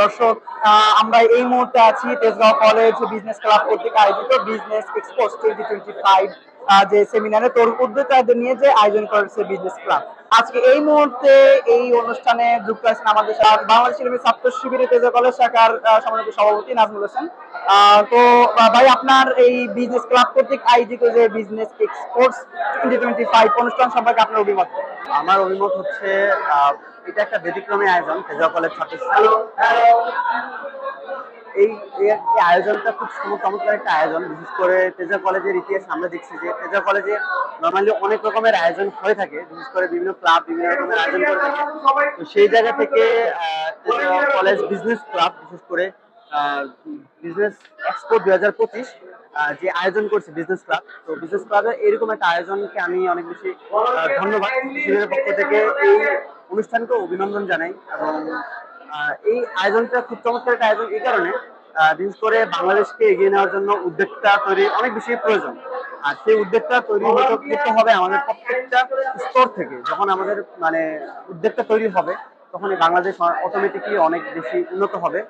দর্শক আমরা এই মুহূর্তে আছি তেজগাঁও কলেজ বিজনেস ক্লাব কর্তৃক আয়োজিত business expose twenty twenty five যে সেমিনারে তোর উদ্যোক্তাদের নিয়ে যে আয়োজন করেছে বিজনেস ক্লাব। আজকে এই মুহূর্তে এই অনুষ্ঠানে যুক্ত আছেন আমাদের বাংলাদেশ ইসলামী ছাত্র শিবিরের তেজগাঁও কলেজ শাখার সম্মানিত সভাপতি নাজমুল হোসেন। তো ভাই, আপনার এই বিজনেস ক্লাব কর্তৃক আয়োজিত যে business exports twenty twenty five অনুষ্ঠান সম্পর্কে আপনার অভিমত? আমার অভিমত হচ্ছে এটা একটা ব্যতিক্রমী আয়োজন তেজা কলেজ ছাত্র এই আয়োজনটা খুব চম- চমৎকার একটা আয়োজন, বিশেষ করে তেজা কলেজের ইতিহাস আমরা দেখছি যে তেজা কলেজে নর্মালি অনেক রকমের আয়োজন হয়ে থাকে, বিশেষ করে বিভিন্ন ক্লাব বিভিন্ন রকমের আয়োজন করে থাকে। তো সেই জায়গা থেকে কলেজ বিজনেস ক্লাব বিশেষ করে বিজনেস এক্সপো দুই হাজার পঁচিশ যে আয়োজন করছে বিজনেস ক্লাব তো বিজনেস ক্লাবের এরকম একটা আয়োজনকে আমি অনেক বেশি ধন্যবাদ। পক্ষ থেকে এই অনুষ্ঠানকে অভিনন্দন জানাই এবং এই আয়োজনটা খুব চমৎকার একটা আয়োজন এই কারণে বিশেষ করে বাংলাদেশকে এগিয়ে নেওয়ার জন্য উদ্যোক্তা তৈরি অনেক বেশি প্রয়োজন। আর সেই উদ্যোক্তা তৈরি করতে হবে আমাদের প্রত্যেকটা স্তর থেকে। যখন আমাদের মানে উদ্যোক্তা তৈরি হবে, তখন এই বাংলাদেশ অটোমেটিকলি অনেক বেশি উন্নত হবে।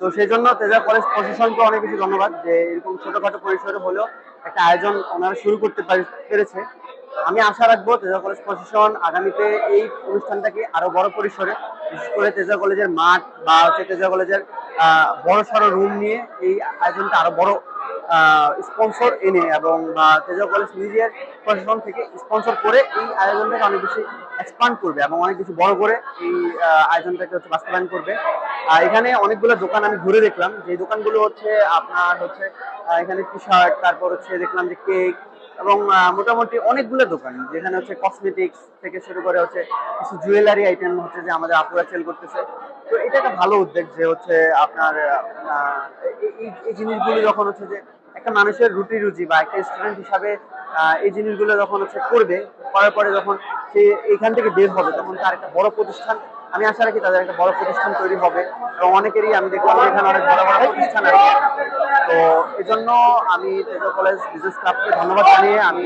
তো সেই জন্য তেজা কলেজ প্রশাসনকে অনেক বেশি ধন্যবাদ যে এরকম ছোটখাটো পরিসরে হলেও একটা আয়োজন ওনারা শুরু করতে পেরেছে। আমি আশা রাখব তেজা কলেজ প্রশাসন আগামীতে এই অনুষ্ঠানটাকে আরও বড় পরিসরে, বিশেষ করে তেজা কলেজের মাঠ বা হচ্ছে তেজা কলেজের বড় সড়ো রুম নিয়ে এই আয়োজনটা আরও বড় স্পন্সর এনে এবং তেজা কলেজ নিজের প্রশাসন থেকে স্পন্সর করে এই আয়োজনটাকে অনেক বেশি এক্সপান্ড করবে এবং অনেক কিছু বড় করে এই আয়োজনটাকে হচ্ছে বাস্তবায়ন করবে। আর এখানে অনেকগুলো দোকান আমি ঘুরে দেখলাম। যে দোকানগুলো হচ্ছে আপনার হচ্ছে এখানে টি শার্ট তারপর হচ্ছে দেখলাম যে কেক এবং মোটামুটি অনেকগুলো দোকান, যেখানে হচ্ছে কসমেটিক্স থেকে শুরু করে হচ্ছে কিছু জুয়েলারি আইটেম হচ্ছে যে আমাদের আপুরা সেল করতেছে। তো এটা একটা ভালো উদ্যোগ যে হচ্ছে আপনার এই- জিনিসগুলো যখন হচ্ছে যে একটা মানুষের রুটি রুজি বা একটা স্টুডেন্ট হিসাবে এই জিনিসগুলো যখন হচ্ছে করবে, করার পরে যখন সে এখান থেকে বের হবে, তখন তার একটা বড় প্রতিষ্ঠান আমি আশা রাখি তাদের একটা বড় প্রতিষ্ঠান তৈরি হবে এবং অনেকেরই আমি দেখলাম এখানে অনেক বড় বড় প্রতিষ্ঠান আছে। তো এই জন্য আমি তেজা কলেজ বিজনেস ক্লাবকে ধন্যবাদ জানিয়ে আমি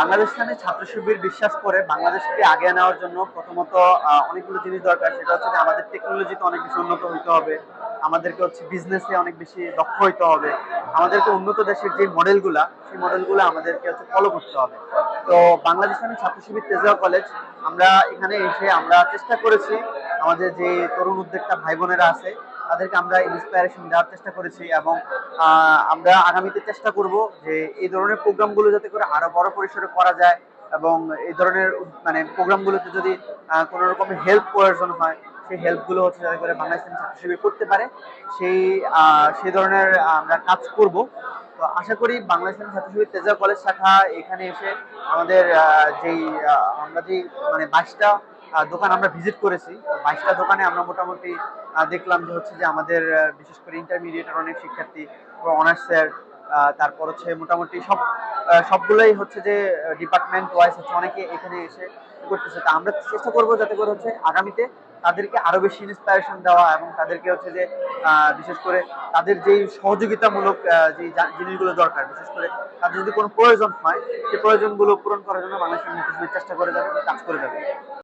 বাংলাদেশ নামে ছাত্র শিবির বিশ্বাস করে বাংলাদেশকে আগে নেওয়ার জন্য প্রথমত অনেকগুলো জিনিস দরকার। সেটা হচ্ছে আমাদের টেকনোলজিতে অনেক বেশি উন্নত হইতে হবে। আমাদেরকে হচ্ছে বিজনেসে অনেক বেশি দক্ষ হইতে হবে। আমাদেরকে উন্নত দেশের যে মডেলগুলা সেই মডেলগুলো আমাদেরকে হচ্ছে ফলো করতে হবে। তো বাংলাদেশ নামে ছাত্র শিবির তেজগাঁও কলেজ। আমরা এখানে এসে আমরা চেষ্টা করেছি, আমাদের যে তরুণ উদ্যোক্তা ভাই বোনেরা আছে, তাদেরকে আমরা ইন্সপায়ারেশন দেওয়ার চেষ্টা করেছি এবং আমরা আগামীতে চেষ্টা করব যে এই ধরনের প্রোগ্রামগুলো যাতে করে আরও বড় পরিসরে করা যায় এবং এই ধরনের মানে প্রোগ্রামগুলোতে যদি কোনো রকমের হেল্প প্রয়োজন হয়, সেই হেল্পগুলো হচ্ছে যাতে করে বাংলাদেশ ছাত্র শিবির করতে পারে। সেই সেই ধরনের আমরা কাজ করব। তো আশা করি বাংলাদেশ ছাত্র শিবির তেজা কলেজ শাখা এখানে এসে আমাদের যেই আমরা যেই মানে বাইশটা দোকান আমরা ভিজিট করেছি বাইশটা দোকানে আমরা মোটামুটি দেখলাম যে হচ্ছে যে আমাদের বিশেষ করে ইন্টারমিডিয়েটের অনেক শিক্ষার্থী অনার্সের তারপর হচ্ছে মোটামুটি সব সবগুলোই হচ্ছে যে ডিপার্টমেন্ট ওয়াইজ হচ্ছে অনেকে এখানে এসে করতেছে। তা আমরা চেষ্টা করব যাতে করে হচ্ছে আগামীতে তাদেরকে আরও বেশি ইন্সপিরেশন দেওয়া এবং তাদেরকে হচ্ছে যে বিশেষ করে তাদের যেই সহযোগিতামূলক জা- জিনিসগুলো দরকার, বিশেষ করে তাদের যদি কোনো প্রয়োজন হয় সেই প্রয়োজনগুলো পূরণ করার জন্য বাংলাদেশের মুক্তিযুদ্ধ চেষ্টা করে যাবে কাজ করে যাবে